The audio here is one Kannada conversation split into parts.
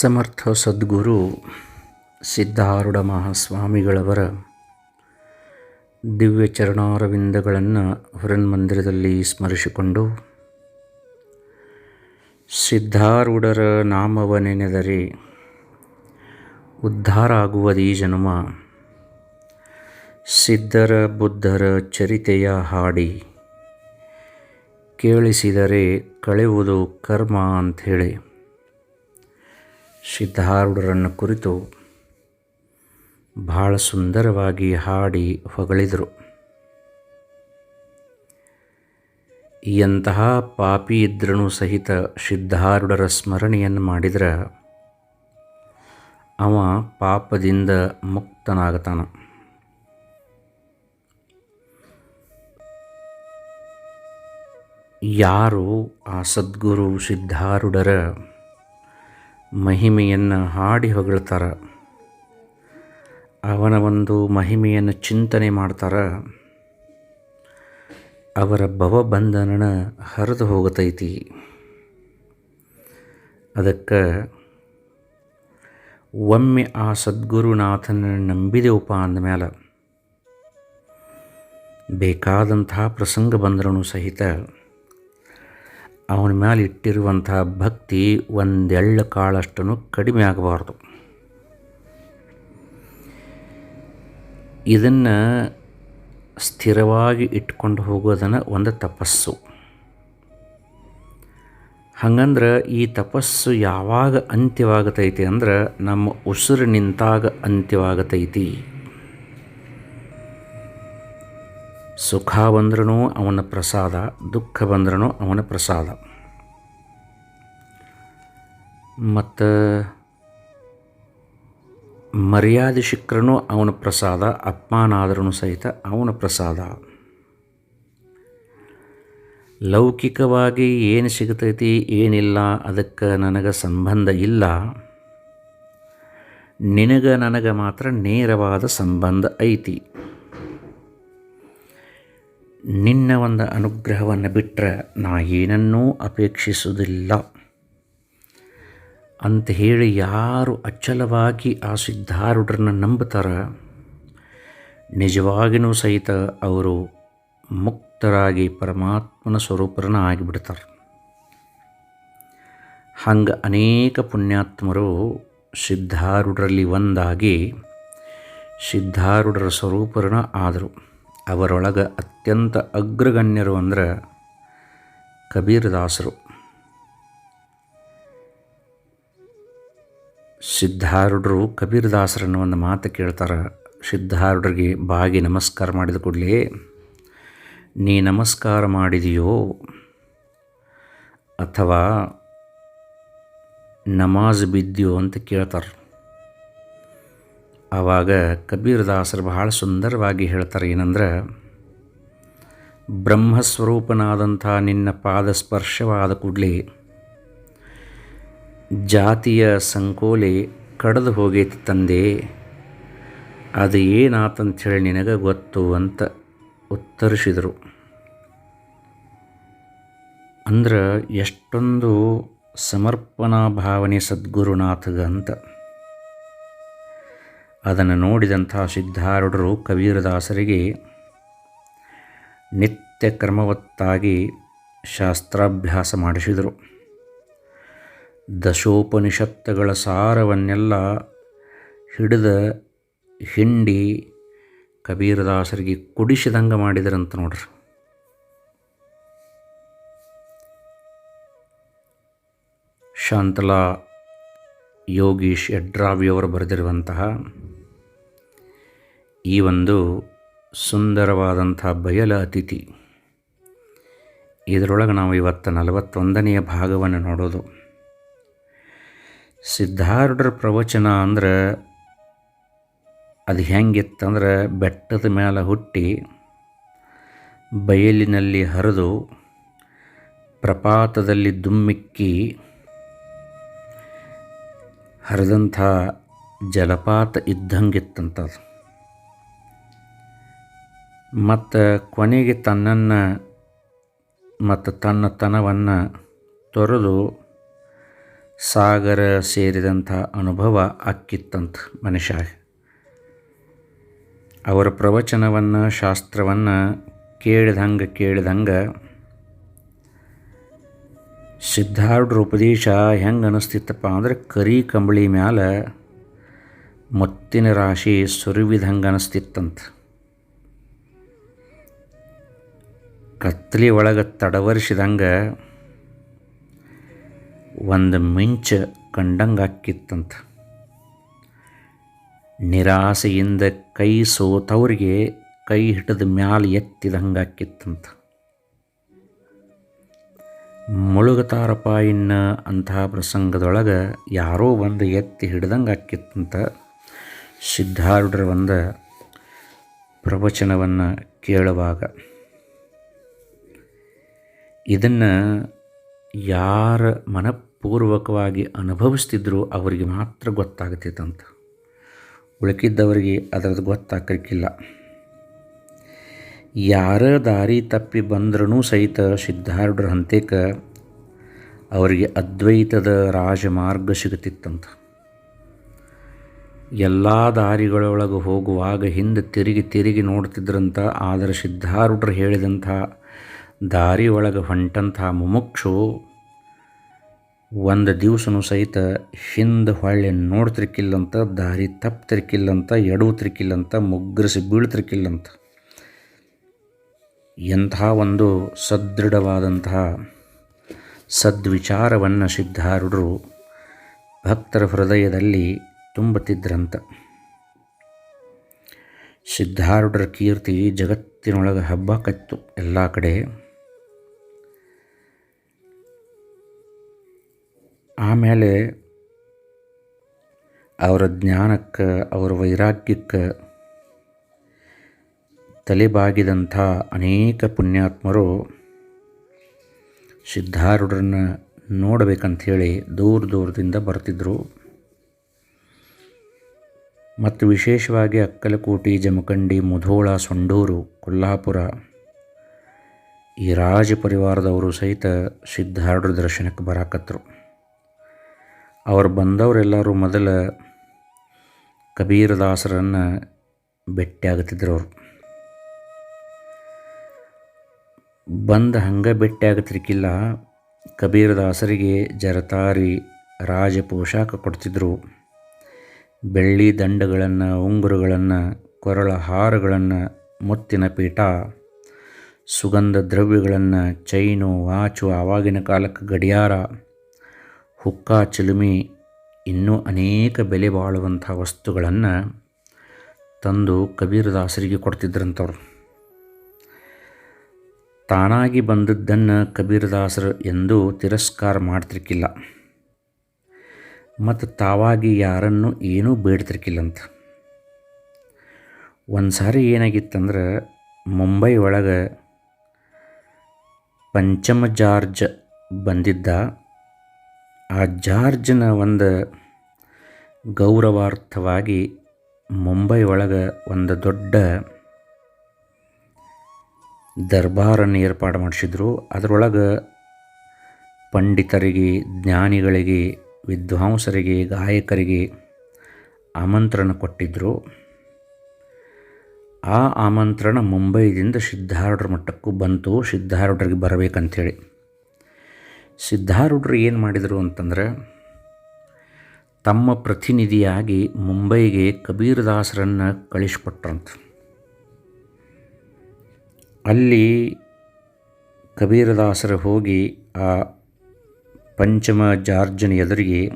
ಸಮರ್ಥ ಸದ್ಗುರು ಸಿದ್ಧಾರೂಢ ಮಹಾಸ್ವಾಮಿಗಳವರ ದಿವ್ಯ ಚರಣಾರವಿಂದಗಳನ್ನು ಹೊರನ್ಮಂದಿರದಲ್ಲಿ ಸ್ಮರಿಸಿಕೊಂಡು ಸಿದ್ಧಾರೂಢರ ನಾಮವ ನೆನೆದರೆ ಉದ್ಧಾರ ಆಗುವುದೀ ಜನುಮ, ಸಿದ್ಧರ ಬುದ್ಧರ ಚರಿತೆಯ ಹಾಡಿ ಕೇಳಿಸಿದರೆ ಕಳೆಯುವುದು ಕರ್ಮ ಅಂಥೇಳಿ. ಸಿದ್ಧಾರೂಢರನ್ನು ಕುರಿತು ಬಹಳ ಸುಂದರವಾಗಿ ಹಾಡಿ ಹೊಗಳಿದರು. ಎಂತಹ ಪಾಪಿ ಇದ್ರೂ ಸಹಿತ ಸಿದ್ಧಾರೂಢರ ಸ್ಮರಣೆಯನ್ನು ಮಾಡಿದ್ರ ಅವ ಪಾಪದಿಂದ ಮುಕ್ತನಾಗತಾನ. ಯಾರು ಆ ಸದ್ಗುರು ಸಿದ್ಧಾರೂಢರ ಮಹಿಮೆಯನ್ನು ಹಾಡಿ ಹೊಗಳ್ತಾರ. ಅವನ ಒಂದು ಮಹಿಮೆಯನ್ನು ಚಿಂತನೆ ಮಾಡ್ತಾರ. ಅವರ ಭವಬಂಧನ ಹರಿದು ಹೋಗತೈತಿ. ಅದಕ್ಕೆ ಒಮ್ಮೆ ಆ ಸದ್ಗುರುನಾಥನ ನಂಬಿದೆವಪ್ಪ ಅಂದಮೇಲೆ ಬೇಕಾದಂತಹ ಪ್ರಸಂಗ ಬಂದ್ರೂ ಸಹಿತ ಅವನ ಮೇಲೆ ಇಟ್ಟಿರುವಂತಹ ಭಕ್ತಿ ಒಂದೆಳ್ಳು ಕಾಳಷ್ಟನ್ನು ಕಡಿಮೆ ಆಗಬಾರ್ದು. ಇದನ್ನು ಸ್ಥಿರವಾಗಿ ಇಟ್ಕೊಂಡು ಹೋಗೋದನ್ನು ಒಂದು ತಪಸ್ಸು. ಹಂಗಂದ್ರೆ ಈ ತಪಸ್ಸು ಯಾವಾಗ ಅಂತ್ಯವಾಗತೈತಿ ಅಂದ್ರೆ ನಮ್ಮ ಉಸಿರು ನಿಂತಾಗ ಅಂತ್ಯವಾಗತೈತಿ. ಸುಖ ಬಂದ್ರೂ ಅವನ ಪ್ರಸಾದ, ದುಃಖ ಬಂದ್ರೂ ಅವನ ಪ್ರಸಾದ. ಮತ್ತು ಮರ್ಯಾದೆ ಶಿಕ್ರನು ಅವನ ಪ್ರಸಾದ ಅಪಮಾನ ಆದ್ರೂ ಸಹಿತ ಅವನ ಪ್ರಸಾದ. ಲೌಕಿಕವಾಗಿ ಏನು ಸಿಗ್ತೈತಿ, ಏನಿಲ್ಲ, ಅದಕ್ಕೆ ನನಗೆ ಸಂಬಂಧ ಇಲ್ಲ. ನಿನಗೆ ನನಗೆ ಮಾತ್ರ ನೇರವಾದ ಸಂಬಂಧ ಐತಿ. ನಿನ್ನ ಒಂದು ಅನುಗ್ರಹವನ್ನು ಬಿಟ್ಟರೆ ನಾ ಏನನ್ನೂ ಅಪೇಕ್ಷಿಸುವುದಿಲ್ಲ. ಅಂತ ಹೇಳಿ ಯಾರು ಅಚಲವಾಗಿ ಆ ಸಿದ್ಧಾರೂಢರನ್ನು ನಂಬುತ್ತಾರ ನಿಜವಾಗಿಯೂ ಸಹಿತ ಅವರು ಮುಕ್ತರಾಗಿ ಪರಮಾತ್ಮನ ಸ್ವರೂಪರನ್ನ ಆಗಿಬಿಡ್ತಾರೆ. ಹಂಗೆ ಅನೇಕ ಪುಣ್ಯಾತ್ಮರು ಸಿದ್ಧಾರೂಢರಲ್ಲಿ ಒಂದಾಗಿ ಸಿದ್ಧಾರೂಢರ ಸ್ವರೂಪರನ್ನ ಆದರು. ಅವರೊಳಗೆ ಅತ್ಯಂತ ಅಗ್ರಗಣ್ಯರು ಅಂದ್ರೆ ಕಬೀರದಾಸರು ಸಿದ್ಧಾರೂಢರು ಕಬೀರದಾಸರನ್ನು ಒಂದು ಮಾತು ಕೇಳ್ತಾರೆ, ಸಿದ್ಧಾರೂಢರಿಗೆ ಬಾಗಿ ನಮಸ್ಕಾರ ಮಾಡಿದ ಕೂಡಲೇ, ನೀ ನಮಸ್ಕಾರ ಮಾಡಿದೆಯೋ? ಅಥವಾ ನಮಾಜ್ ಬಿದ್ದಿಯೋ? ಅಂತ ಕೇಳ್ತಾರೆ. ಆವಾಗ ಕಬೀರದಾಸರು ಬಹಳ ಸುಂದರವಾಗಿ ಹೇಳ್ತಾರೆ ಏನಂದ್ರೆ ಬ್ರಹ್ಮಸ್ವರೂಪನಾದಂಥ ನಿನ್ನ ಪಾದ ಸ್ಪರ್ಶವಾದ ಕೂಡಲೇ ಜಾತಿಯ ಸಂಕೋಲೆ ಕಡಿದು ಹೋಗೈತಿ ತಂದೆ, ಅದು ಏನಾತಂಥೇಳಿ ನಿನಗೆ ಗೊತ್ತು ಅಂತ ಉತ್ತರಿಸಿದರು. ಅಂದ್ರೆ ಎಷ್ಟೊಂದು ಸಮರ್ಪಣಾ ಭಾವನೆ ಸದ್ಗುರುನಾಥಗ ಅಂತ. ಅದನ್ನು ನೋಡಿದಂಥ ಸಿದ್ಧಾರೂಢರು ಕಬೀರದಾಸರಿಗೆ ನಿತ್ಯ ಕ್ರಮವತ್ತಾಗಿ ಶಾಸ್ತ್ರಾಭ್ಯಾಸ ಮಾಡಿಸಿದರು. ದಶೋಪನಿಷತ್ತುಗಳ ಸಾರವನ್ನೆಲ್ಲ ಹಿಡಿದ ಹಿಂಡಿ ಕಬೀರದಾಸರಿಗೆ ಕುಡಿಸಿದಂಗೆ ಮಾಡಿದರಂತ ನೋಡ್ರಿ. ಶಾಂತಲಾ ಯೋಗೀಶ್ ಯಡ್ರಾವಿಯವರು ಬರೆದಿರುವಂತಹ ಈ ಒಂದು ಸುಂದರವಾದಂಥ ಬಯಲ ಅತಿಥಿ. ಇದರೊಳಗೆ ನಾವು ಇವತ್ತು ನಲವತ್ತೊಂದನೆಯ ಭಾಗವನ್ನು ನೋಡೋದು. ಸಿದ್ಧಾರ್ಢರ ಪ್ರವಚನ ಅಂದ್ರೆ ಅದು ಹೆಂಗಿತ್ತಂದ್ರೆ ಬೆಟ್ಟದ ಮೇಲೆ ಹುಟ್ಟಿ ಬಯಲಿನಲ್ಲಿ ಹರಿದು ಪ್ರಪಾತದಲ್ಲಿ ದುಮ್ಮಿಕ್ಕಿ ಹರಿದಂಥ ಜಲಪಾತ ಇದ್ದಂಗಿತ್ತಂಥದ್ದು ಮತ್ತು ಕೊನೆಗೆ ತನ್ನನ್ನು ಮತ್ತು ತನ್ನ ತನವನ್ನು ತೊರೆದು ಸಾಗರ ಸೇರಿದಂಥ ಅನುಭವ ಅಕ್ಕಿತ್ತಂತ ಮನುಷ್ಯ ಅವರ ಪ್ರವಚನವನ್ನು, ಶಾಸ್ತ್ರವನ್ನು ಕೇಳಿದಂಗೆ ಕೇಳಿದಂಗೆ ಸಿದ್ಧಾರ್ಢ್ರ ಉಪದೇಶ ಹೆಂಗೆ ಅನಿಸ್ತಿತ್ತಪ್ಪ ಅಂದರೆ ಕರಿ ಕಂಬಳಿ ಮ್ಯಾಲ ಮುತ್ತಿನ ರಾಶಿ ಸುರುವಿದಂಗೆ ಅನಿಸ್ತಿತ್ತಂತ. ಕತ್ತಲಿ ಒಳಗೆ ತಡವರಿಸಿದಂಗೆ ಒಂದು ಮಿಂಚ ಕಂಡಂಗೆ ಹಾಕಿತ್ತಂತ. ನಿರಾಸೆಯಿಂದ ಕೈ ಸೋತವ್ರಿಗೆ ಕೈ ಹಿಡಿದ ಮ್ಯಾಲೆ ಎತ್ತಿದಂಗೆ ಹಾಕಿತ್ತಂತ. ಮುಳುಗತಾರಪ್ಪ ಇನ್ನ ಅಂತಹ ಪ್ರಸಂಗದೊಳಗೆ ಯಾರೋ ಒಂದು ಎತ್ತಿ ಹಿಡ್ದಂಗೆ ಹಾಕಿತ್ತಂತ ಸಿದ್ಧಾರೂಢರ ಒಂದು ಪ್ರವಚನವನ್ನು ಕೇಳುವಾಗ ಇದನ್ನು ಯಾರ ಮನಪೂರ್ವಕವಾಗಿ ಅನುಭವಿಸ್ತಿದ್ರು ಅವರಿಗೆ ಮಾತ್ರ ಗೊತ್ತಾಗ್ತಿತ್ತಂತ. ಉಳುಕಿದ್ದವರಿಗೆ ಅದರದ್ದು ಗೊತ್ತಾಗಲಿಕ್ಕಿಲ್ಲ. ಯಾರ ದಾರಿ ತಪ್ಪಿ ಬಂದ್ರೂ ಸಹಿತ ಸಿದ್ಧಾರ್ಢರ ಹಂತೇಕ ಅವರಿಗೆ ಅದ್ವೈತದ ರಾಜಮಾರ್ಗ ಸಿಗುತ್ತಿತ್ತಂತ. ಎಲ್ಲ ದಾರಿಗಳೊಳಗೆ ಹೋಗುವಾಗ ಹಿಂದೆ ತಿರುಗಿ ತಿರುಗಿ ನೋಡ್ತಿದ್ರಂತ ಆದರೆ ಸಿದ್ಧಾರೂಢರು ಹೇಳಿದಂಥ ದಾರಿ ಒಳಗೆ ಹೊಂಟಂಥ ಮುಮುಕ್ಷು ಒಂದು ದಿವಸನೂ ಸಹಿತ ಹಿಂದೆ ಹೊಳ್ಳಿ ನೋಡ್ತಿರ್ಕಿಲ್ಲಂತ, ದಾರಿ ತಪ್ತಿರ್ಕಿಲ್ಲಂತ, ಎಡವತಿರ್ಕಿಲ್ಲಂತ, ಮುಗ್ಗರಿಸಿ ಬೀಳ್ತಿರ್ಕಿಲ್ಲಂತ. ಎಂಥ ಒಂದು ಸದೃಢವಾದಂತಹ ಸದ್ವಿಚಾರವನ್ನು ಸಿದ್ಧಾರುಡರು ಭಕ್ತರ ಹೃದಯದಲ್ಲಿ ತುಂಬುತ್ತಿದ್ರಂತ. ಸಿದ್ಧಾರುಡರ ಕೀರ್ತಿ ಜಗತ್ತಿನೊಳಗೆ ಹಬ್ಬ ಕತ್ತು ಎಲ್ಲ ಕಡೆ. ಆಮೇಲೆ ಅವರ ಜ್ಞಾನಕ್ಕೆ, ಅವರ ವೈರಾಗ್ಯಕ್ಕೆ ತಲೆಬಾಗಿದಂಥ ಅನೇಕ ಪುಣ್ಯಾತ್ಮರು ಸಿದ್ಧಾರೂಢರನ್ನು ನೋಡಬೇಕಂಥೇಳಿ ದೂರ ದೂರದಿಂದ ಬರ್ತಿದ್ದರು ಮತ್ತು ವಿಶೇಷವಾಗಿ ಅಕ್ಕಲಕೋಟಿ, ಜಮಖಂಡಿ, ಮುಧೋಳ, ಸೊಂಡೂರು, ಕೊಲ್ಲಾಪುರ ಈ ರಾಜ ಪರಿವಾರದವರು ಸಹಿತ ಸಿದ್ಧಾರೂಢ ದರ್ಶನಕ್ಕೆ ಬರಾಕತ್ತರು ಅವ್ರು ಬಂದವರೆಲ್ಲರೂ ಮೊದಲ ಕಬೀರದಾಸರನ್ನು ಭೇಟಿಯಾಗುತ್ತಿದ್ದರು ಅವರು. ಬಂದು ಹಂಗೆ ಭೇಟಿ ಆಗತ್ತಿರ್ಕಿಲ್ಲ ಕಬೀರದಾಸರಿಗೆ ಜರತಾರಿ ರಾಜ ಪೋಷಾಕ ಕೊಡ್ತಿದ್ರು. ಬೆಳ್ಳಿ ದಂಡಗಳನ್ನು, ಉಂಗುರಗಳನ್ನು, ಕೊರಳ ಹಾರಗಳನ್ನು, ಮುತ್ತಿನ ಪೀಠ, ಸುಗಂಧ ದ್ರವ್ಯಗಳನ್ನು, ಚೈನು, ವಾಚು, ಆವಾಗಿನ ಕಾಲಕ್ಕೆ ಗಡಿಯಾರ ಹುಕ್ಕ ಚಿಲುಮಿ ಇನ್ನೂ ಅನೇಕ ಬೆಲೆ ಬಾಳುವಂಥ ವಸ್ತುಗಳನ್ನು ತಂದು ಕಬೀರದಾಸರಿಗೆ ಕೊಡ್ತಿದ್ರಂಥವ್ರು ತಾನಾಗಿ ಬಂದದ್ದನ್ನು ಕಬೀರದಾಸರು ಎಂದು ತಿರಸ್ಕಾರ ಮಾಡ್ತಿರ್ಕಿಲ್ಲ. ಮತ್ತು ತಾವಾಗಿ ಯಾರನ್ನು ಏನೂ ಬೇಡ್ತಿರ್ಕಿಲ್ಲಂತ. ಒಂದು ಸಾರಿ ಏನಾಗಿತ್ತಂದ್ರೆ ಮುಂಬೈ ಒಳಗೆ ಪಂಚಮ ಜಾರ್ಜ್ ಬಂದಿದ್ದ ಆ ಜಾರ್ಜ್ನ ಒಂದು ಗೌರವಾರ್ಥವಾಗಿ ಮುಂಬೈ ಒಳಗೆ ಒಂದು ದೊಡ್ಡ ದರ್ಬಾರನ್ನು ಏರ್ಪಾಡು ಮಾಡಿಸಿದ್ರು. ಅದರೊಳಗೆ ಪಂಡಿತರಿಗೆ, ಜ್ಞಾನಿಗಳಿಗೆ, ವಿದ್ವಾಂಸರಿಗೆ, ಗಾಯಕರಿಗೆ ಆಮಂತ್ರಣ ಕೊಟ್ಟಿದ್ದರು ಆ ಆಮಂತ್ರಣ ಮುಂಬೈದಿಂದ ಸಿದ್ಧಾರೂಢರ ಮಟ್ಟಕ್ಕೂ ಬಂತು. ಸಿದ್ಧಾರೂಢರಿಗೆ ಬರಬೇಕಂಥೇಳಿ ಸಿದ್ಧಾರೂಢರು ಏನು ಮಾಡಿದರು ಅಂತಂದರೆ ತಮ್ಮ ಪ್ರತಿನಿಧಿಯಾಗಿ ಮುಂಬೈಗೆ ಕಬೀರದಾಸರನ್ನು ಕಳಿಸ್ಕೊಟ್ರಂತ. ಅಲ್ಲಿ ಕಬೀರದಾಸರು ಹೋಗಿ ಆ ಪಂಚಮ ಜಾರ್ಜನ ಎದುರಿಗೆ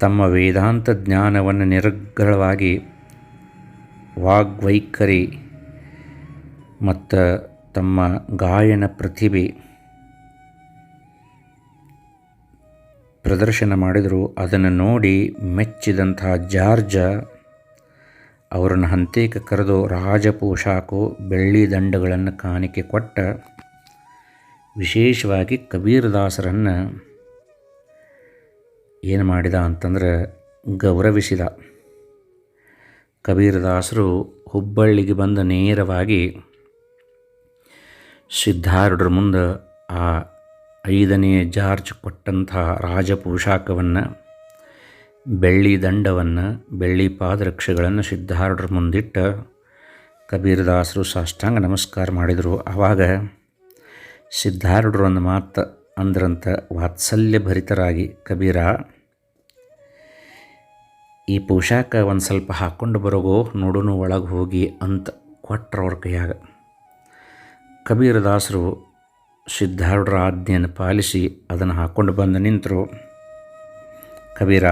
ತಮ್ಮ ವೇದಾಂತ ಜ್ಞಾನವನ್ನು ನಿರರ್ಗಳವಾಗಿ ವಾಗ್ವೈಖರಿ ಮತ್ತು ತಮ್ಮ ಗಾಯನ ಪ್ರತಿಭೆ ಪ್ರದರ್ಶನ ಮಾಡಿದರು, ಅದನ್ನು ನೋಡಿ ಮೆಚ್ಚಿದಂತಹ ಜಾರ್ಜ ಅವರನ್ನು ಹಂತೇಕ ಕರೆದು ರಾಜ ಪೋಷಾಕು ಬೆಳ್ಳಿ ದಂಡಗಳನ್ನು ಕಾಣಿಕೆ ಕೊಟ್ಟ ವಿಶೇಷವಾಗಿ ಕಬೀರದಾಸರನ್ನು ಏನು ಮಾಡಿದ ಅಂತಂದ್ರೆ ಗೌರವಿಸಿದ. ಕಬೀರದಾಸರು ಹುಬ್ಬಳ್ಳಿಗೆ ಬಂದ ನೇರವಾಗಿ ಸಿದ್ಧಾರೂಢರ ಮುಂದೆ ಆ ಐದನೇ ಜಾರ್ಜ್ ಕೊಟ್ಟಂತಹ ರಾಜ ಬೆಳ್ಳಿ ದಂಡವನ್ನು, ಬೆಳ್ಳಿ ಪಾದರಕ್ಷೆಗಳನ್ನು ಸಿದ್ಧಾರ್ಢರ ಮುಂದಿಟ್ಟು ಕಬೀರದಾಸರು ಸಾಷ್ಟಾಂಗ ನಮಸ್ಕಾರ ಮಾಡಿದರು. ಆವಾಗ ಸಿದ್ಧಾರ್ಢರು ಒಂದು ಮಾತು ಅಂದ್ರಂತ ವಾತ್ಸಲ್ಯ ಭರಿತರಾಗಿ ಕಬೀರ, ಈ ಪೋಷಾಕ ಒಂದು ಸ್ವಲ್ಪ ಹಾಕ್ಕೊಂಡು ಬರೋಗೋ, ನೋಡೋನು ಒಳಗೆ ಹೋಗಿ ಅಂತ ಕೊಟ್ಟರು ಅವ್ರ ಕೈಯಾಗ. ಕಬೀರದಾಸರು ಸಿದ್ಧಾರೂಢರ ಆಜ್ಞೆಯನ್ನು ಪಾಲಿಸಿ ಅದನ್ನು ಹಾಕ್ಕೊಂಡು ಬಂದು ನಿಂತರು. ಕಬೀರ,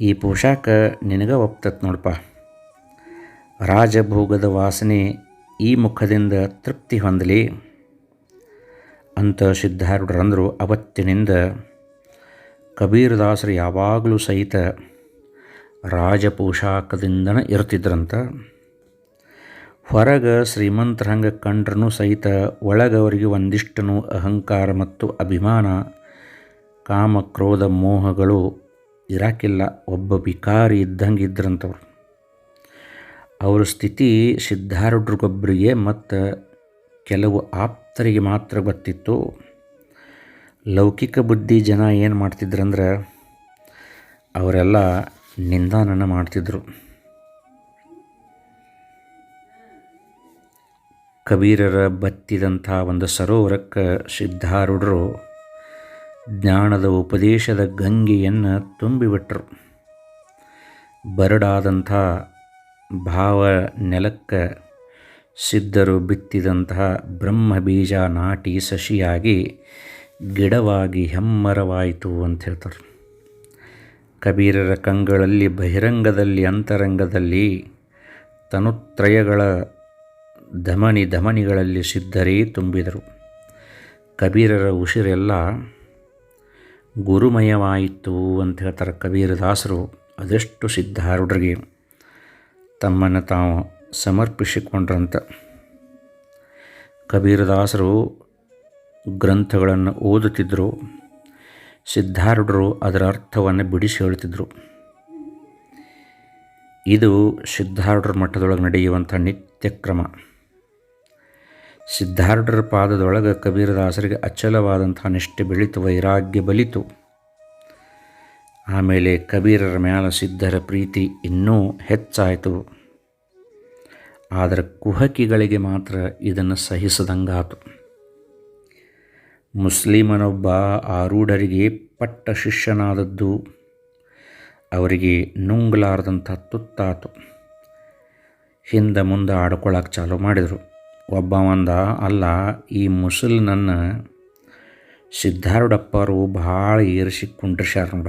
ಈ ಪೋಷಾಕ ನಿನಗೆ ಒಪ್ತತ್ ನೋಡಪ್ಪ. ರಾಜಭೋಗದ ವಾಸನೆ ಈ ಮುಖದಿಂದ ತೃಪ್ತಿ ಹೊಂದಲಿ. ಅಂತ ಸಿದ್ಧಾರೂಢರಂದರು ಅವತ್ತಿನಿಂದ ಕಬೀರದಾಸರು ಯಾವಾಗಲೂ ಸಹಿತ ರಾಜಪೋಷಾಕದಿಂದನೇ ಇರ್ತಿದ್ರಂತ ಹೊರಗೆ ಶ್ರೀಮಂತರ ಹಂಗೆ ಕಂಡ್ರೂ ಸಹಿತ ಒಳಗವರಿಗೆ ಒಂದಿಷ್ಟನು ಅಹಂಕಾರ ಮತ್ತು ಅಭಿಮಾನ, ಕಾಮ, ಕ್ರೋಧ, ಮೋಹಗಳು ಇರಾಕಿಲ್ಲ, ಒಬ್ಬ ಬಿಕಾರಿ ಇದ್ದಂಗೆ ಇದ್ರಂಥವ್ರು ಅವ್ರ ಸ್ಥಿತಿ ಸಿದ್ಧಾರೂಢರಿಗೊಬ್ಬರಿಗೆ ಮತ್ತು ಕೆಲವು ಆಪ್ತರಿಗೆ ಮಾತ್ರ ಗೊತ್ತಿತ್ತು. ಲೌಕಿಕ ಬುದ್ಧಿ ಜನ ಏನು ಮಾಡ್ತಿದ್ರಂದ್ರೆ, ಅವರೆಲ್ಲ ನಿಂದಾನನ ಮಾಡ್ತಿದ್ರು. ಕಬೀರರ ಬತ್ತಿದಂಥ ಒಂದು ಸರೋವರಕ್ಕೆ ಸಿದ್ಧಾರೂಢರು ಜ್ಞಾನದ ಉಪದೇಶದ ಗಂಗೆಯನ್ನು ತುಂಬಿಬಿಟ್ರು. ಬರಡಾದಂಥ ಭಾವ ನೆಲಕ್ಕೆ ಸಿದ್ಧರು ಬಿತ್ತಿದಂತಹ ಬ್ರಹ್ಮ ಬೀಜ ನಾಟಿ ಸಸಿಯಾಗಿ ಗಿಡವಾಗಿ ಹೆಮ್ಮರವಾಯಿತು ಅಂತ ಹೇಳ್ತಾರೆ. ಕಬೀರರ ಕಂಗಳಲ್ಲಿ ಬಹಿರಂಗದಲ್ಲಿ, ಅಂತರಂಗದಲ್ಲಿ ತನುತ್ರಯಗಳ ಧಮನಿ ಧಮನಿಗಳಲ್ಲಿ ಸಿದ್ಧರೇ ತುಂಬಿದರು. ಕಬೀರರ ಉಸಿರೆಲ್ಲ ಗುರುಮಯವಾಯಿತು ಅಂತ ಹೇಳ್ತಾರೆ ಕಬೀರದಾಸರು ಅದೆಷ್ಟು ಸಿದ್ಧಾರೂಢರಿಗೆ ತಮ್ಮನ್ನು ತಾವು ಸಮರ್ಪಿಸಿಕೊಂಡ್ರಂತ. ಕಬೀರದಾಸರು ಗ್ರಂಥಗಳನ್ನು ಓದುತ್ತಿದ್ದರು. ಸಿದ್ಧಾರೂಢರು ಅದರ ಅರ್ಥವನ್ನು ಬಿಡಿಸಿ ಹೇಳ್ತಿದ್ರು ಇದು ಸಿದ್ಧಾರೂಢರ ಮಠದೊಳಗೆ ನಡೆಯುವಂಥ ನಿತ್ಯ ಕ್ರಮ. ಸಿದ್ಧಾರೂಢರ ಪಾದದೊಳಗೆ ಕಬೀರದಾಸರಿಗೆ ಅಚಲವಾದಂಥ ನಿಷ್ಠೆ ಬೆಳೀತು, ವೈರಾಗ್ಯ ಬಲಿತು. ಆಮೇಲೆ ಕಬೀರರ ಮ್ಯಾಲ ಸಿದ್ಧರ ಪ್ರೀತಿ ಇನ್ನೂ ಹೆಚ್ಚಾಯಿತು. ಆದರೆ ಕುಹಕಿಗಳಿಗೆ ಮಾತ್ರ ಇದನ್ನು ಸಹಿಸದಂಗಾತು. ಮುಸ್ಲಿಮನೊಬ್ಬ ಆರೂಢರಿಗೆ ಪಟ್ಟ ಶಿಷ್ಯನಾದದ್ದು ಅವರಿಗೆ ನುಂಗ್ಲಾರದಂಥ ತುತ್ತಾತು. ಹಿಂದೆ ಮುಂದೆ ಆಡ್ಕೊಳ್ಳೋಕೆ ಚಾಲೂ ಮಾಡಿದರು. ಒಬ್ಬ ಒಂದ, ಅಲ್ಲ, ಈ ಮುಸಲ್ನನ್ನು ಸಿದ್ಧಾರೂಢಪ್ಪರು ಭಾಳ ಏರಿಸಿ ಕುಂಡ್ರಿಸ್ಯಾರ ನೋಡ.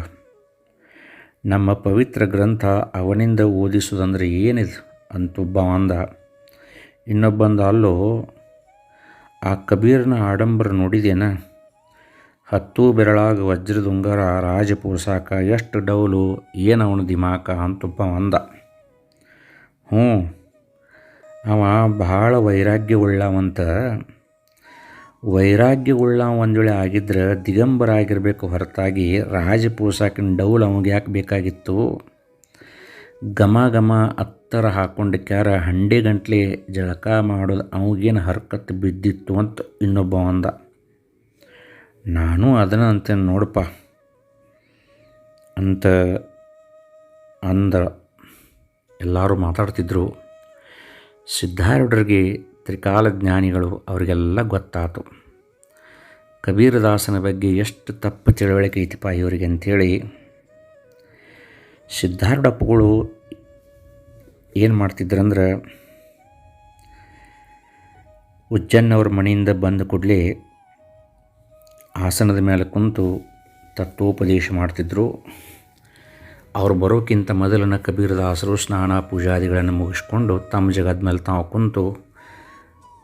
ನಮ್ಮ ಪವಿತ್ರ ಗ್ರಂಥ ಅವನಿಂದ ಓದಿಸೋದಂದ್ರೆ ಏನಿದು ಅಂತೊಬ್ಬ ಅಂದ ಇನ್ನೊಬ್ಬಂದ, ಅಲ್ಲೋ, ಆ ಕಬೀರ್ನ ಆಡಂಬರ ನೋಡಿದೇನ? ಹತ್ತು ಬೆರಳಾಗ ವಜ್ರದುಂಗರ ರಾಜ ಎಷ್ಟು ಡೌಲು, ಏನು ಅವನ ದಿಮಾಕ ಅಂತೊಬ್ಬ ಅಂದ ಹ್ಞೂ ಅವ ಭಾಳ ವೈರಾಗ್ಯವುಳ್ಳವಂತ. ವೈರಾಗ್ಯವುಳ್ಳ ಒಂದು ವೇಳೆ ಆಗಿದ್ರೆ ದಿಗಂಬರ ಆಗಿರಬೇಕು ಹೊರತಾಗಿ ರಾಜ ಪೂಸಾಕಿನ ಡೌಲ್ ಅವಂಗೆ ಯಾಕೆ ಬೇಕಾಗಿತ್ತು? ಘಮ ಘಮ ಅತ್ತರ ಹಾಕೊಂಡು ಕ್ಯಾರ ಹಂಡೆ ಗಂಟ್ಲೆ ಜಳಕ ಮಾಡೋದು ಅವಗೇನು ಹರ್ಕತ್ತು ಬಿದ್ದಿತ್ತು ಅಂತ ಇನ್ನೊಬ್ಬ ಅಂದ ನಾನು ಅದನ್ನು ಅಂತ ನೋಡಪ್ಪ. ಅಂತ ಅಂದ ಎಲ್ಲರೂ ಮಾತಾಡ್ತಿದ್ರು. ಸಿದ್ಧಾರೂಢರಿಗೆ ತ್ರಿಕಾಲಜ್ಞಾನಿಗಳು ಅವರಿಗೆಲ್ಲ ಗೊತ್ತಾತು. ಕಬೀರದಾಸನ ಬಗ್ಗೆ ಎಷ್ಟು ತಪ್ಪು ತಿಳುವಳಿಕೆ ಐತಿಪ್ಪ ಇವರಿಗೆ ಅಂಥೇಳಿ ಸಿದ್ಧಾರೂಢಪ್ಪಗಳು ಏನು ಮಾಡ್ತಿದ್ರಂದ್ರೆ ಉಜ್ಜನ್ನವ್ರ ಮನೆಯಿಂದ ಬಂದ ಕೂಡಲೇ ಆಸನದ ಮೇಲೆ ಕುಂತು ತತ್ವೋಪದೇಶ ಮಾಡ್ತಿದ್ರು. ಅವ್ರು ಬರೋಕ್ಕಿಂತ ಮೊದಲನ ಕಬೀರದಾಸರು, ಸ್ನಾನ ಪೂಜಾದಿಗಳನ್ನು ಮುಗಿಸ್ಕೊಂಡು ತಮ್ಮ ಜಗದ ಮೇಲೆ ತಾವು ಕುಂತು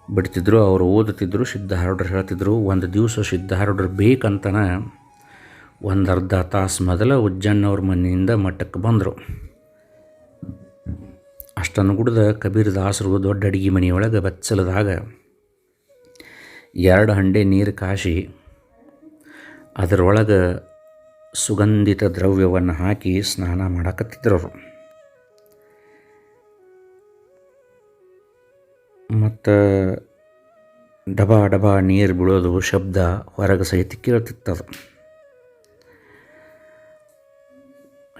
ಬಿಡ್ತಿದ್ರು, ಅವರು ಓದುತ್ತಿದ್ದರು ಸಿದ್ಧಾರೂಢರು ಹೇಳ್ತಿದ್ರು. ಒಂದು ದಿವಸ ಸಿದ್ಧಾರೂಢರು ಬೇಕಂತನ ಒಂದು ಅರ್ಧ ತಾಸು ಮೊದಲ ಉಜ್ಜನ್ನವ್ರ ಮನೆಯಿಂದ ಮಠಕ್ಕೆ ಬಂದರು. ಅಷ್ಟನ್ನು ಕುಡ್ದ ಕಬೀರದಾಸರು ದೊಡ್ಡ ಅಡಿಗೆ ಮನೆಯೊಳಗೆ ಬೆಚ್ಚಲದಾಗ ಎರಡು ಹಂಡೆ ನೀರು ಕಾಶಿ, ಅದರೊಳಗೆ ಸುಗಂಧಿತ ದ್ರವ್ಯವನ್ನು ಹಾಕಿ ಸ್ನಾನ ಮಾಡಕತ್ತಿದ್ರು ಅವರು ಮತ್ತು ಡಬಾ ಡಬಾ ನೀರು ಬೀಳೋದು ಶಬ್ದ ಹೊರಗೆ ಸಹಿತ ಕೇಳ್ತಿತ್ತದು.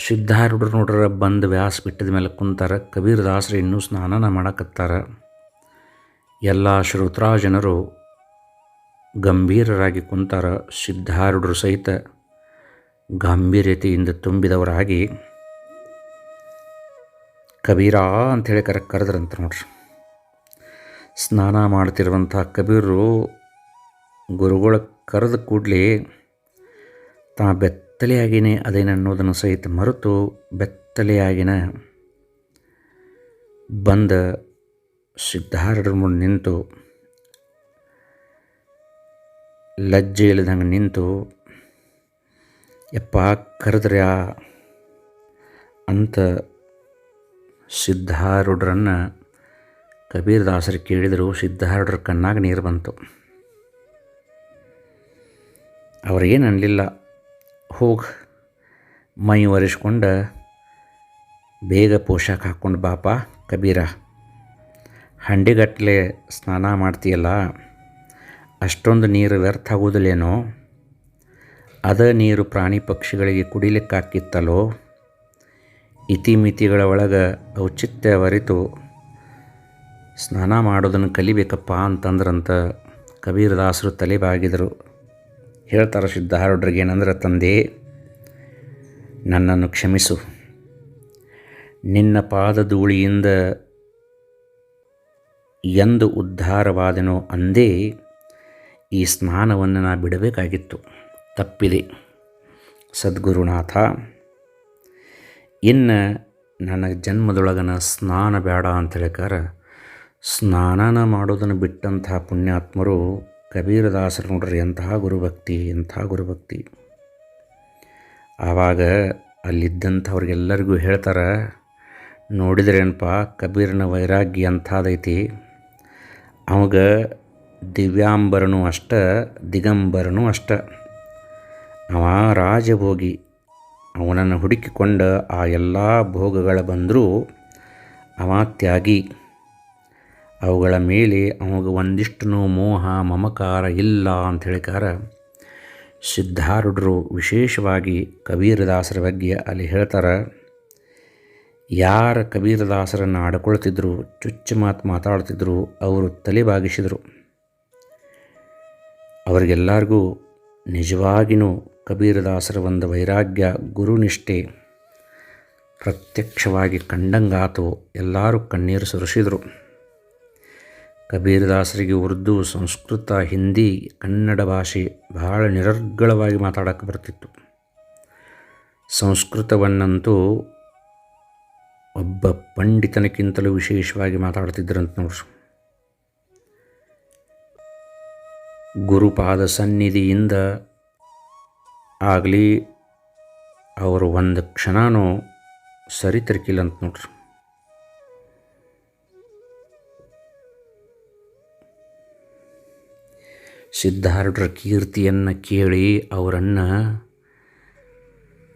ಸಿದ್ಧಾರೂಢರು ನೋಡ್ರ ಬಂದು ವ್ಯಾಸ ಬಿಟ್ಟದ ಮೇಲೆ ಕುಂತಾರ. ಕಬೀರ್ ದಾಸರು ಇನ್ನೂ ಸ್ನಾನನ ಮಾಡಕತ್ತಾರ. ಎಲ್ಲ ಶ್ರೋತ್ರ ಜನರು ಗಂಭೀರರಾಗಿ ಕುಂತಾರ. ಸಿದ್ಧಾರೂಢರು ಸಹಿತ ಗಾಂಭೀರ್ಯತೆಯಿಂದ ತುಂಬಿದವರಾಗಿ ಕಬೀರಾ ಅಂಥೇಳಿ ಕರೆ, ಕರೆದ್ರಂತ ನೋಡ್ರಿ. ಸ್ನಾನ ಮಾಡ್ತಿರುವಂಥ ಕಬೀರರು ಗುರುಗಳ ಕರೆದ ಕೂಡಲೇ ತಾ ಬೆತ್ತಲೆಯಾಗಿನೇ ಅದೇನನ್ನೋದನ್ನು ಸಹಿತ ಮರೆತು ಬೆತ್ತಲೆಯಾಗಿನ ಬಂದ ಸಿದ್ಧಾರರ ಮುಂದೆ ನಿಂತು, ಲಜ್ಜೆ ಇಲ್ಲದಂಗೆ ನಿಂತು ಯಪ್ಪ ಕರೆದ್ರ್ಯಾ ಅಂತ ಸಿದ್ಧಾರೂಢರನ್ನು ಕಬೀರದಾಸರು ಕೇಳಿದರು, ಸಿದ್ಧಾರೂಢರ ಕಣ್ಣಾಗ ನೀರು ಬಂತು. ಅವರೇನು ಅನ್ನಲಿಲ್ಲ ಹೋಗಿ ಮೈ ಒರೆಸ್ಕೊಂಡು ಬೇಗ ಪೋಷಾಕ ಹಾಕ್ಕೊಂಡು ಬಾಪ ಕಬೀರ ಹಂಡಿಗಟ್ಟಲೆ ಸ್ನಾನ ಮಾಡ್ತೀಯಲ್ಲ, ಅಷ್ಟೊಂದು ನೀರು ವ್ಯರ್ಥ ಆಗೋದಿಲ್ಲೇನೋ? ಅದ ನೀರು ಪ್ರಾಣಿ ಪಕ್ಷಿಗಳಿಗೆ ಕುಡಿಲಿಕ್ಕಾಕಿತ್ತಲೋ ಇತಿಮಿತಿಗಳ ಒಳಗೆ ಔಚಿತ್ಯ ಅರಿತು ಸ್ನಾನ ಮಾಡೋದನ್ನು ಕಲಿಬೇಕಪ್ಪ ಅಂತಂದ್ರಂತ ಕಬೀರದಾಸರು ತಲೆ ಬಾಗಿದರು ಹೇಳ್ತಾರೆ ಸಿದ್ಧಾರೂಢರಿಗೆ ಏನಂದ್ರೆ, ತಂದೆ, ನನ್ನನ್ನು ಕ್ಷಮಿಸು. ನಿನ್ನ ಪಾದ ಧೂಳಿಯಿಂದ ಎಂದು ಉದ್ಧಾರವಾದನೋ ಅಂದೇ ಈ ಸ್ನಾನವನ್ನು ನಾ ಬಿಡಬೇಕಾಗಿತ್ತು. ತಪ್ಪಿದೆ. ಸದ್ಗುರುನಾಥ, ಇನ್ನು ನನ್ನ ಜನ್ಮದೊಳಗನ ಸ್ನಾನ ಬೇಡ ಅಂತ ಹೇಳಿಕಾರ ಸ್ನಾನನ ಮಾಡೋದನ್ನು ಬಿಟ್ಟಂತಹ ಪುಣ್ಯಾತ್ಮರು ಕಬೀರದಾಸರು ನೋಡ್ರಿ ಎಂತಹ ಗುರುಭಕ್ತಿ, ಎಂಥ ಗುರುಭಕ್ತಿ. ಆವಾಗ ಅಲ್ಲಿದ್ದಂಥವ್ರಿಗೆಲ್ಲರಿಗೂ ಹೇಳ್ತಾರೆ, ನೋಡಿದ್ರೇನಪ್ಪ ಕಬೀರನ ವೈರಾಗ್ಯ ಅಂಥದೈತಿ ಅವಾಗ ದಿವ್ಯಾಂಬರನು ಅಷ್ಟ, ದಿಗಂಬರನು ಅಷ್ಟ. ಅವ ರಾಜಭೋಗಿ. ಅವನನ್ನು ಹುಡುಕಿಕೊಂಡ ಆ ಎಲ್ಲ ಭೋಗಗಳ ಬಂದರೂ ಅವ ತ್ಯಾಗಿ. ಅವುಗಳ ಮೇಲೆ ಅವಾಗ ಒಂದಿಷ್ಟು ಮೋಹ, ಮಮಕಾರ ಇಲ್ಲ ಅಂತ ಹೇಳಿಕಾರ ಸಿದ್ಧಾರೂಢರು ವಿಶೇಷವಾಗಿ ಕಬೀರದಾಸರ ಬಗ್ಗೆ ಅಲ್ಲಿ ಹೇಳ್ತಾರೆ, ಯಾರ ಕಬೀರದಾಸರನ್ನು ಆಡ್ಕೊಳ್ತಿದ್ರು, ಚುಚ್ಚು ಮಾತು ಮಾತಾಡ್ತಿದ್ರು, ಅವರು ತಲೆ ಬಾಗಿಸಿದರು ಅವರಿಗೆಲ್ಲರಿಗೂ ನಿಜವಾಗಿಯೂ ಕಬೀರದಾಸರ ಒಂದು ವೈರಾಗ್ಯ ಗುರುನಿಷ್ಠೆ ಪ್ರತ್ಯಕ್ಷವಾಗಿ ಕಂಡಂಗಾತು ಎಲ್ಲರೂ ಕಣ್ಣೀರು ಸುರಿಸಿದರು. ಕಬೀರದಾಸರಿಗೆ ಉರ್ದು ಸಂಸ್ಕೃತ, ಹಿಂದಿ, ಕನ್ನಡ ಭಾಷೆ ಬಹಳ ನಿರರ್ಗಳವಾಗಿ ಮಾತಾಡೋಕ್ಕೆ ಬರ್ತಿತ್ತು. ಸಂಸ್ಕೃತವನ್ನಂತೂ ಒಬ್ಬ ಪಂಡಿತನಕ್ಕಿಂತಲೂ ವಿಶೇಷವಾಗಿ ಮಾತಾಡ್ತಿದ್ದರಂತ ನೋಡ್ರಿ ಗುರುಪಾದ ಸನ್ನಿಧಿಯಿಂದ ಆಗಲಿ, ಅವರು ಒಂದು ಕ್ಷಣನೂ ಸರಿತಿರ್ಕಿಲ್ಲ ಅಂತ ನೋಡ್ರಿ. ಸಿದ್ಧಾರ್ಢರ ಕೀರ್ತಿಯನ್ನು ಕೇಳಿ ಅವರನ್ನು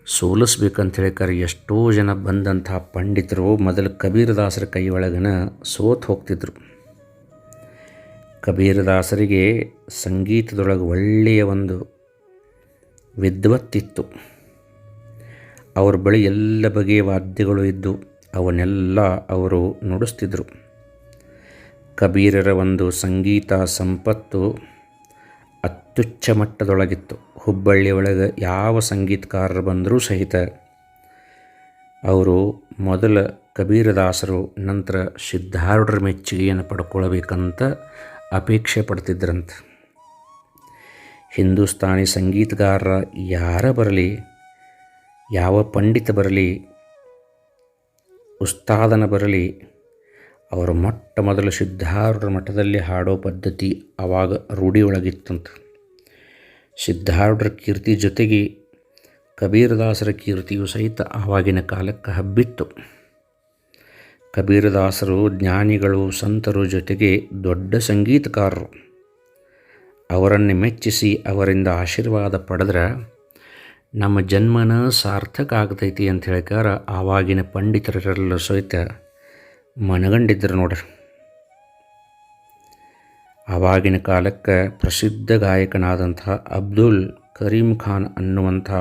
ಸೋಲಿಸ್ಬೇಕಂತ ಹೇಳಿಕಾರೆ ಎಷ್ಟೋ ಜನ ಬಂದಂಥ ಪಂಡಿತರು ಮೊದಲು ಕಬೀರದಾಸರ ಕೈ ಒಳಗನ ಸೋತು ಹೋಗ್ತಿದ್ರು. ಕಬೀರದಾಸರಿಗೆ ಸಂಗೀತದೊಳಗೆ ಒಳ್ಳೆಯ ಒಂದು ವಿದ್ವತ್ತಿತ್ತು. ಅವರ ಬಳಿ ಎಲ್ಲ ಬಗೆಯ ವಾದ್ಯಗಳು ಇದ್ದು ಅವನ್ನೆಲ್ಲ ಅವರು ನುಡಿಸ್ತಿದ್ರು. ಕಬೀರರ ಒಂದು ಸಂಗೀತ ಸಂಪತ್ತು ಅತ್ಯುಚ್ಚ ಮಟ್ಟದೊಳಗಿತ್ತು. ಹುಬ್ಬಳ್ಳಿ ಒಳಗೆ ಯಾವ ಸಂಗೀತಕಾರರು ಬಂದರೂ ಸಹಿತ ಅವರು ಮೊದಲ ಕಬೀರದಾಸರು, ನಂತರ ಸಿದ್ಧಾರೂಢರ ಮೆಚ್ಚುಗೆಯನ್ನು ಪಡ್ಕೊಳ್ಬೇಕಂತ ಅಪೇಕ್ಷೆ ಪಡ್ತಿದ್ರಂತೆ. ಹಿಂದೂಸ್ತಾನಿ ಸಂಗೀತಗಾರರ ಯಾರ ಬರಲಿ, ಯಾವ ಪಂಡಿತ ಬರಲಿ, ಉಸ್ತಾದನ ಬರಲಿ, ಅವರು ಮೊಟ್ಟ ಮೊದಲು ಸಿದ್ಧಾರೂಢರ ಮಠದಲ್ಲಿ ಹಾಡೋ ಪದ್ಧತಿ ಆವಾಗ ರೂಢಿಯೊಳಗಿತ್ತಂತ. ಸಿದ್ಧಾರೂಢರ ಕೀರ್ತಿ ಜೊತೆಗೆ ಕಬೀರದಾಸರ ಕೀರ್ತಿಯು ಸಹಿತ ಆವಾಗಿನ ಕಾಲಕ್ಕೆ ಹಬ್ಬಿತ್ತು. ಕಬೀರದಾಸರು, ಜ್ಞಾನಿಗಳು, ಸಂತರು ಜೊತೆಗೆ ದೊಡ್ಡ ಸಂಗೀತಕಾರರು. ಅವರನ್ನು ಮೆಚ್ಚಿಸಿ ಅವರಿಂದ ಆಶೀರ್ವಾದ ಪಡೆದ್ರೆ ನಮ್ಮ ಜನ್ಮನ ಸಾರ್ಥಕ ಆಗ್ತೈತಿ ಅಂತ ಹೇಳ್ಕಾರ ಆವಾಗಿನ ಪಂಡಿತರೆಲ್ಲ ಸಹಿತ ಮನಗಂಡಿದ್ದರು ನೋಡ್ರಿ. ಆವಾಗಿನ ಕಾಲಕ್ಕೆ ಪ್ರಸಿದ್ಧ ಗಾಯಕನಾದಂಥ ಅಬ್ದುಲ್ ಕರೀಂ ಖಾನ್ ಅನ್ನುವಂಥ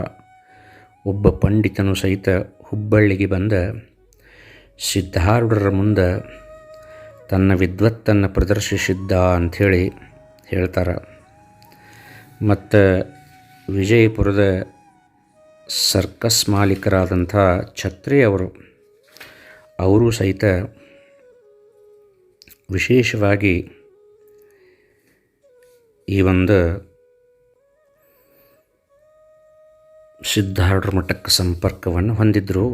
ಒಬ್ಬ ಪಂಡಿತನು ಸಹಿತ ಹುಬ್ಬಳ್ಳಿಗೆ ಬಂದ ಸಿದ್ಧಾರೂಢರ ಮುಂದೆ ತನ್ನ ವಿದ್ವತ್ತನ್ನು ಪ್ರದರ್ಶಿಸಿದ್ದ ಅಂಥೇಳಿ ಹೇಳ್ತಾರೆ. ಮತ್ತು ವಿಜಯಪುರದ ಸರ್ಕಸ್ ಮಾಲೀಕರಾದಂಥ ಛತ್ರಿ ಅವರು ಅವರು ಸಹಿತ ವಿಶೇಷವಾಗಿ ಈ ಒಂದು ಸಿದ್ಧಾರ್ಢ ಮಠಕ್ಕೆ ಸಂಪರ್ಕವನ್ನು ಹೊಂದಿದ್ದರು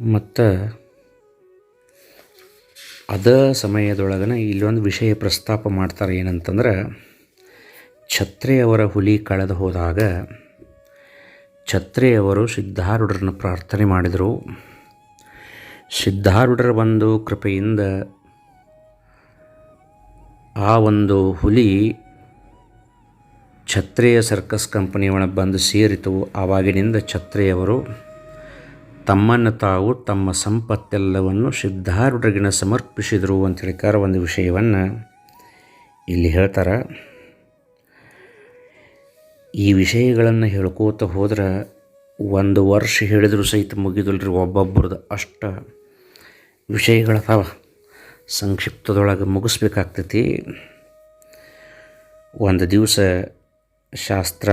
ಮತ್ತು ಅದ ಸಮಯದೊಳಗನ ಇಲ್ಲೊಂದು ವಿಷಯ ಪ್ರಸ್ತಾಪ ಮಾಡ್ತಾರೆ ಏನಂತಂದ್ರೆ, ಛತ್ರಿಯವರ ಹುಲಿ ಕಳೆದು ಹೋದಾಗ ಛತ್ರಿಯವರು ಸಿದ್ಧಾರೂಢರನ್ನು ಪ್ರಾರ್ಥನೆ ಮಾಡಿದರು. ಸಿದ್ಧಾರೂಢರ ಒಂದು ಕೃಪೆಯಿಂದ ಆ ಒಂದು ಹುಲಿ ಛತ್ರಿಯ ಸರ್ಕಸ್ ಕಂಪನಿಯೊಳಗೆ ಬಂದು ಸೇರಿತು. ಆವಾಗಿನಿಂದ ಛತ್ರಿಯವರು ತಮ್ಮನ್ನು ತಾವು ತಮ್ಮ ಸಂಪತ್ತೆಲ್ಲವನ್ನು ಸಿದ್ಧಾರೂಢರಿಗಿನ ಸಮರ್ಪಿಸಿದರು ಅಂತ ಹೇಳಿಕಾರ ಒಂದು ವಿಷಯವನ್ನು ಇಲ್ಲಿ ಹೇಳ್ತಾರೆ. ಈ ವಿಷಯಗಳನ್ನು ಹೇಳ್ಕೋತ ಹೋದ್ರೆ ಒಂದು ವರ್ಷ ಹೇಳಿದರೂ ಸಹಿತ ಮುಗಿದಲ್ರಿ ಒಬ್ಬೊಬ್ರದ್ದು ಅಷ್ಟ ವಿಷಯಗಳದಾವ. ಸಂಕ್ಷಿಪ್ತದೊಳಗೆ ಮುಗಿಸ್ಬೇಕಾಗ್ತೈತಿ. ಒಂದು ದಿವಸ ಶಾಸ್ತ್ರ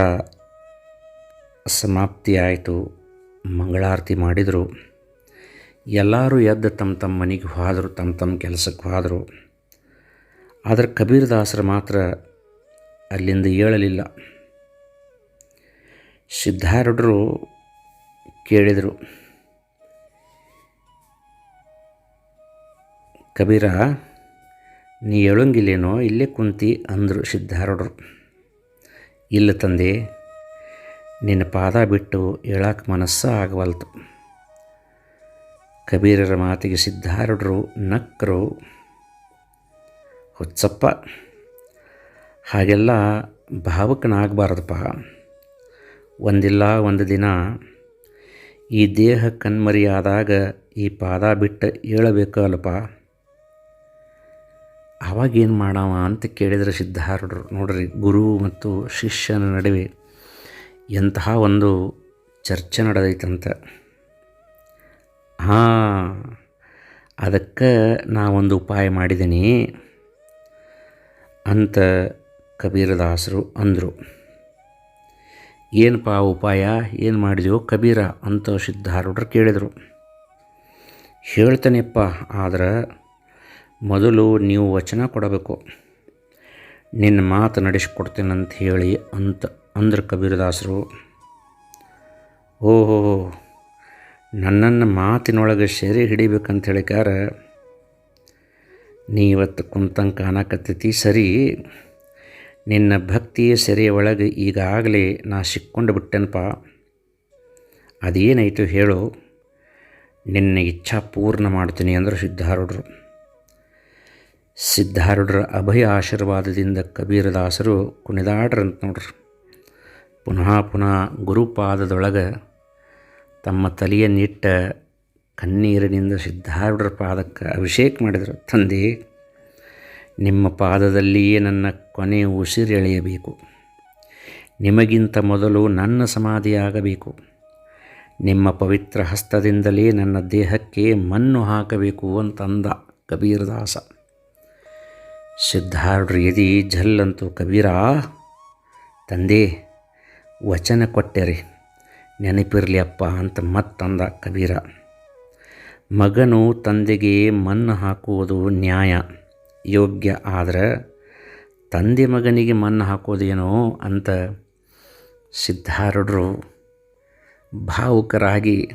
ಸಮಾಪ್ತಿ ಆಯಿತು. ಮಂಗಳಾರತಿ ಮಾಡಿದರು. ಎಲ್ಲರೂ ಎದ್ದು ತಮ್ಮ ತಮ್ಮ ಮನೆಗೆ ಹೋದರು, ತಮ್ಮ ತಮ್ಮ ಕೆಲಸಕ್ಕೆ ಹೋದರು. ಆದರೆ ಕಬೀರದಾಸರು ಮಾತ್ರ ಅಲ್ಲಿಂದ ಏಳಲಿಲ್ಲ. ಸಿದ್ಧಾರೂಢರು ಕೇಳಿದರು, ಕಬೀರ, ನೀ ಹೇಳಂಗಿಲ್ಲೇನೋ ಇಲ್ಲೇ ಕುಂತಿ ಅಂದರು ಸಿದ್ಧಾರೂಢರು. ಇಲ್ಲ ತಂದೆ ನಿನ್ನ ಪಾದ ಬಿಟ್ಟು ಹೇಳಕ್ಕೆ ಮನಸ್ಸು ಆಗವಲ್ತು. ಕಬೀರರ ಮಾತಿಗೆ ಸಿದ್ಧಾರೂಢರು ನಕ್ಕರು ಹುಚ್ಚಪ್ಪ, ಹಾಗೆಲ್ಲ ಭಾವಕನಾಗಬಾರ್ದಪ್ಪ. ಒಂದಿಲ್ಲ ಒಂದು ದಿನ ಈ ದೇಹ ಕಣ್ಮರಿಯಾದಾಗ ಈ ಪಾದ ಬಿಟ್ಟು ಹೇಳಬೇಕಲ್ಲಪ್ಪ ಅವಾಗೇನು ಮಾಡವ ಅಂತ ಕೇಳಿದರೆ ಸಿದ್ಧಾರೂಢರು ನೋಡ್ರಿ, ಗುರು ಮತ್ತು ಶಿಷ್ಯನ ನಡುವೆ ಎಂತಹ ಒಂದು ಚರ್ಚೆ ನಡೆದೈತಂತ. ಹಾಂ, ಅದಕ್ಕೆ ನಾ ಒಂದು ಉಪಾಯ ಮಾಡಿದ್ದೀನಿ ಅಂತ ಕಬೀರದಾಸರು ಅಂದರು. ಏನಪ್ಪ ಉಪಾಯ? ಏನು ಮಾಡಿದೆಯೋ ಕಬೀರ ಅಂತ ಸಿದ್ಧಾರೂಢರು ಕೇಳಿದರು. ಹೇಳ್ತಾನೆಪ್ಪ, ಆದ್ರೆ ಮೊದಲು ನೀವು ವಚನ ಕೊಡಬೇಕು. ನಿನ್ನ ಮಾತು ನಡೆಸ್ಕೊಡ್ತೇನಂತ ಹೇಳಿ ಅಂತ. ಅಂದ್ರೆ ಕಬೀರದಾಸರು, ಓಹೋ, ನನ್ನನ್ನು ಮಾತಿನೊಳಗೆ ಸೆರೆ ಹಿಡಿಬೇಕಂತ ಹೇಳಿಕಾರ ನೀ ಇವತ್ತು ಕುಂತಂಗೆ ಕಾಣಕತ್ತೈತಿ. ಸರಿ, ನಿನ್ನ ಭಕ್ತಿಯ ಸೆರೆಯ ಒಳಗೆ ಈಗಾಗಲೇ ನಾ ಸಿಕ್ಕೊಂಡು ಬಿಟ್ಟೆನಪ್ಪ ಅದೇನಾಯಿತು ಹೇಳು, ನಿನ್ನ ಇಚ್ಛಾ ಪೂರ್ಣ ಮಾಡ್ತೀನಿ ಅಂದರು ಸಿದ್ಧಾರೂಢರು. ಸಿದ್ಧಾರೂಢರ ಅಭಯ ಆಶೀರ್ವಾದದಿಂದ ಕಬೀರದಾಸರು ಕುಣಿದಾಡ್ರಂತ ನೋಡ್ರಿ. ಪುನಃ ಪುನಃ ಗುರುಪಾದದೊಳಗೆ ತಮ್ಮ ತಲೆಯನ್ನಿಟ್ಟ ಕಣ್ಣೀರಿನಿಂದ ಸಿದ್ಧಾರೂಢರ ಪಾದಕ್ಕೆ ಅಭಿಷೇಕ ಮಾಡಿದರು. ತಂದೆ, ನಿಮ್ಮ ಪಾದದಲ್ಲಿಯೇ ನನ್ನ ಕೊನೆಯ ಉಸಿರೆಳೆಯಬೇಕು ನಿಮಗಿಂತ ಮೊದಲು ನನ್ನ ಸಮಾಧಿಯಾಗಬೇಕು. ನಿಮ್ಮ ಪವಿತ್ರ ಹಸ್ತದಿಂದಲೇ ನನ್ನ ದೇಹಕ್ಕೆ ಮಣ್ಣು ಹಾಕಬೇಕು ಅಂತಂದ ಕಬೀರದಾಸ. ಸಿದ್ಧಾರೂಢರು ಎದಿ ಝಲ್ಲಂತೂ ಕಬೀರ, ತಂದೆ ವಚನ ಕೊಟ್ಟೆರಿ. ನೆನಪಿರಲಿ ಅಪ್ಪ ಅಂತ ಮತ್ತಂದ ಕಬೀರ. ಮಗನು ತಂದೆಗೆ ಮಣ್ಣು ಹಾಕುವುದು ನ್ಯಾಯ, ಯೋಗ್ಯ, ಆದರೆ ತಂದೆ ಮಗನಿಗೆ ಮಣ್ಣು ಹಾಕೋದೇನೋ ಅಂತ ಸಿದ್ಧಾರೂಢರು ಭಾವುಕರಾಗಿ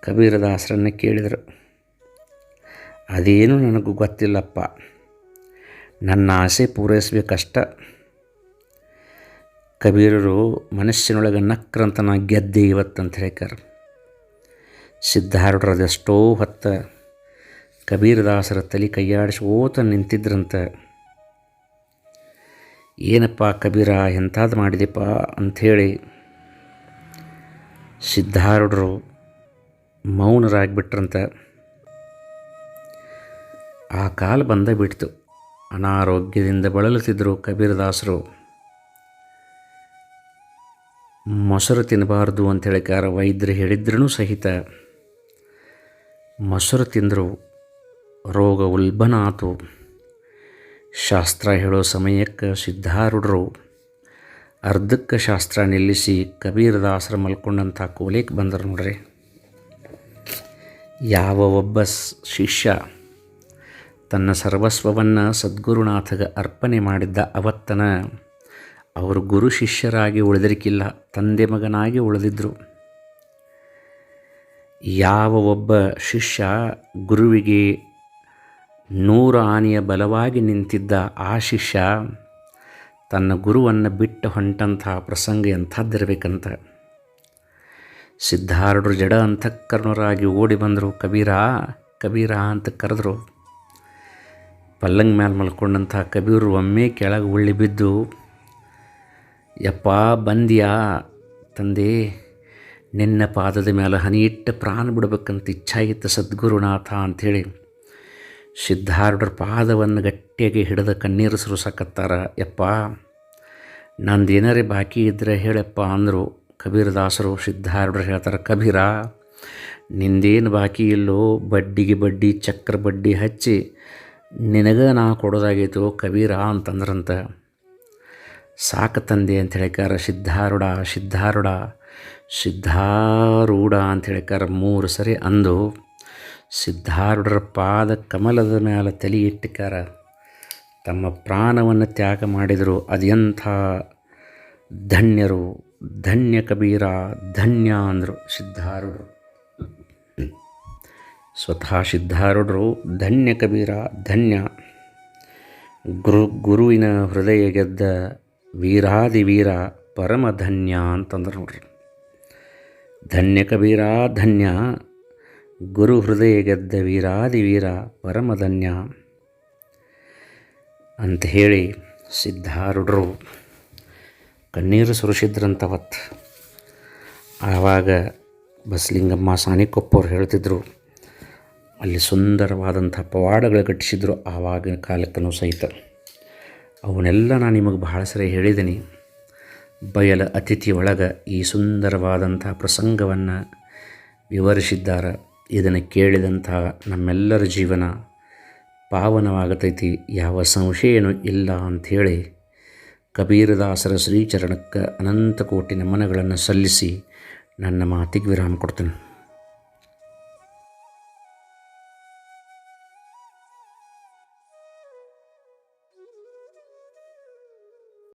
ಕಬೀರದಾಸರನ್ನು ಕೇಳಿದರು. ಅದೇನು ನನಗೂ ಗೊತ್ತಿಲ್ಲಪ್ಪ. ನನ್ನ ಆಸೆ ಪೂರೈಸಬೇಕಷ್ಟ. ಕಬೀರರು ಮನಸ್ಸಿನೊಳಗೆ ನಕ್ರಂತನ ಗೆದ್ದೆ ಇವತ್ತಂತ ಹೇಳ್ಕಾರ ಸಿದ್ಧಾರೂಢರದೆಷ್ಟೋ ಹೊತ್ತ ಕಬೀರದಾಸರ ತಲೆ ಕೈಯಾಡಿಸಿ ಓತ ನಿಂತಿದ್ರಂತ. ಏನಪ್ಪ ಕಬೀರ ಎಂಥದ್ದು ಮಾಡಿದೆಪ್ಪ ಅಂಥೇಳಿ ಸಿದ್ಧಾರೂಢರು ಮೌನರಾಗಿಬಿಟ್ರಂತ. ಆ ಕಾಲ ಬಂದ ಬಿಡ್ತು. ಅನಾರೋಗ್ಯದಿಂದ ಬಳಲುತ್ತಿದ್ದರು ಕಬೀರದಾಸರು. ಮೊಸರು ತಿನ್ನಬಾರ್ದು ಅಂತೇಳಿಕಾರ ವೈದ್ಯರು ಹೇಳಿದ್ರೂ ಸಹಿತ ಮೊಸರು ತಿಂದರು ರೋಗ ಉಲ್ಬಣ ಆತು ಶಾಸ್ತ್ರ ಹೇಳೋ ಸಮಯಕ್ಕೆ ಸಿದ್ಧಾರೂಢರು ಅರ್ಧಕ್ಕೆ ಶಾಸ್ತ್ರ ನಿಲ್ಲಿಸಿ ಕಬೀರದಾಸರ ಮಲ್ಕೊಂಡಂಥ ಕೋಲಿಗೆ ಬಂದರು ನೋಡ್ರಿ. ಯಾವ ಒಬ್ಬ ಶಿಷ್ಯ ತನ್ನ ಸರ್ವಸ್ವವನ್ನು ಸದ್ಗುರುನಾಥಗೆ ಅರ್ಪಣೆ ಮಾಡಿದ್ದ ಅವತ್ತನ ಅವರು ಗುರು ಶಿಷ್ಯರಾಗಿ ಉಳಿದಿರಕ್ಕಿಲ್ಲ ತಂದೆ ಮಗನಾಗಿ ಉಳಿದಿದ್ದರು ಯಾವ ಒಬ್ಬ ಶಿಷ್ಯ ಗುರುವಿಗೆ ನೂರು ಆನೆಯ ಬಲವಾಗಿ ನಿಂತಿದ್ದ ಆ ಶಿಷ್ಯ ತನ್ನ ಗುರುವನ್ನು ಬಿಟ್ಟು ಹೊಂಟಂತಹ ಪ್ರಸಂಗ ಎಂಥದ್ದಿರಬೇಕಂತ. ಸಿದ್ಧಾರೂಢರು ಜಡ ಅಂತಃಕರ್ಣರಾಗಿ ಓಡಿ ಬಂದರು. ಕಬೀರ ಕಬೀರ ಅಂತ ಕರೆದ್ರು. ಪಲ್ಲಂಗ ಮೇಲೆ ಮಲ್ಕೊಂಡಂಥ ಕಬೀರು ಒಮ್ಮೆ ಕೆಳಗೆ ಉಳ್ಳಿ ಬಿದ್ದು ಯಪ್ಪ ಬಂದ್ಯಾ ತಂದೆ, ನಿನ್ನ ಪಾದದ ಮೇಲೆ ಹನಿ ಇಟ್ಟು ಪ್ರಾಣ ಬಿಡಬೇಕಂತ ಇಚ್ಛಾಗಿತ್ತು ಸದ್ಗುರುನಾಥ ಅಂಥೇಳಿ ಸಿದ್ಧಾರೂಢರ ಪಾದವನ್ನು ಗಟ್ಟಿಯಾಗಿ ಹಿಡಿದ ಕಣ್ಣೀರು ಸುರಿಸಕತ್ತಾರ. ಯಪ್ಪ, ನಂದೇನಾರೇ ಬಾಕಿ ಇದ್ದರೆ ಹೇಳಪ್ಪ ಅಂದರು ಕಬೀರದಾಸರು ಸಿದ್ಧಾರೂಢರು ಹೇಳ್ತಾರೆ, ಕಬೀರ, ನಿಂದೇನು ಬಾಕಿ ಇಲ್ಲೋ? ಬಡ್ಡಿಗೆ ಬಡ್ಡಿ, ಚಕ್ರ ಬಡ್ಡಿ ಹಚ್ಚಿ ನಿನಗೆ ನಾ ಕೊಡೋದಾಗೈತೋ ಕಬೀರ ಅಂತಂದ್ರಂತ. ಸಾಕು ತಂದೆ ಅಂತ ಹೇಳಿಕಾರ ಸಿದ್ಧಾರೂಢ ಸಿದ್ಧಾರೂಢ ಸಿದ್ಧಾರೂಢ ಅಂತ ಹೇಳಿಕಾರ ಮೂರು ಸರಿ ಅಂದು ಸಿದ್ಧಾರೂಢರ ಪಾದ ಕಮಲದ ಮೇಲೆ ತಲೆ ಇಟ್ಟಿಕಾರ ತಮ್ಮ ಪ್ರಾಣವನ್ನು ತ್ಯಾಗ ಮಾಡಿದರು ಅದೆಂಥ ಧನ್ಯರು, ಧನ್ಯ ಕಬೀರ, ಧನ್ಯ ಅಂದರು ಸಿದ್ಧಾರೂಢರು. ಸ್ವತಃ ಸಿದ್ಧಾರೂಢರು, ಧನ್ಯ ಕಬೀರ, ಧನ್ಯ. ಗುರು, ಗುರುವಿನ ಹೃದಯ ಗೆದ್ದ ವೀರಾದಿ ವೀರ ಪರಮ ಧನ್ಯ ಅಂತಂದ್ರೆ ನೋಡ್ರಿ. ಧನ್ಯ ಕಬೀರ, ಧನ್ಯ ಗುರು ಹೃದಯ ಗೆದ್ದ ವೀರಾದಿ ವೀರ ಪರಮ ಧನ್ಯ ಅಂತ ಹೇಳಿ ಸಿದ್ಧಾರೂಢರು ಕಣ್ಣೀರು ಸುರಿಸಿದ್ರಂತವತ್ತು ಆವಾಗ ಬಸಲಿಂಗಮ್ಮ ಸಾನಿಕೊಪ್ಪವ್ರು ಹೇಳ್ತಿದ್ರು, ಅಲ್ಲಿ ಸುಂದರವಾದಂಥ ಪವಾಡಗಳು ಕಟ್ಟಿಸಿದ್ರು ಆವಾಗಿನ ಕಾಲಕ್ಕೂ ಸಹಿತ. ಅವನ್ನೆಲ್ಲ ನಾನು ನಿಮಗೆ ಬಹಳ ಸರಿ ಹೇಳಿದ್ದೀನಿ. ಬಯಲ ಅತಿಥಿ ಒಳಗೆ ಈ ಸುಂದರವಾದಂಥ ಪ್ರಸಂಗವನ್ನು ವಿವರಿಸಿದ್ದಾರೆ. ಇದನ್ನು ಕೇಳಿದಂಥ ನಮ್ಮೆಲ್ಲರ ಜೀವನ ಪಾವನವಾಗತೈತಿ. ಯಾವ ಸಂಶಯನೂ ಇಲ್ಲ ಅಂಥೇಳಿ ಕಬೀರದಾಸರ ಶ್ರೀಚರಣಕ್ಕೆ ಅನಂತ ಕೋಟಿ ನಮನಗಳನ್ನು ಸಲ್ಲಿಸಿ ನನ್ನ ಮಾತಿಗೆ ವಿರಾಮ ಕೊಡ್ತೇನೆ.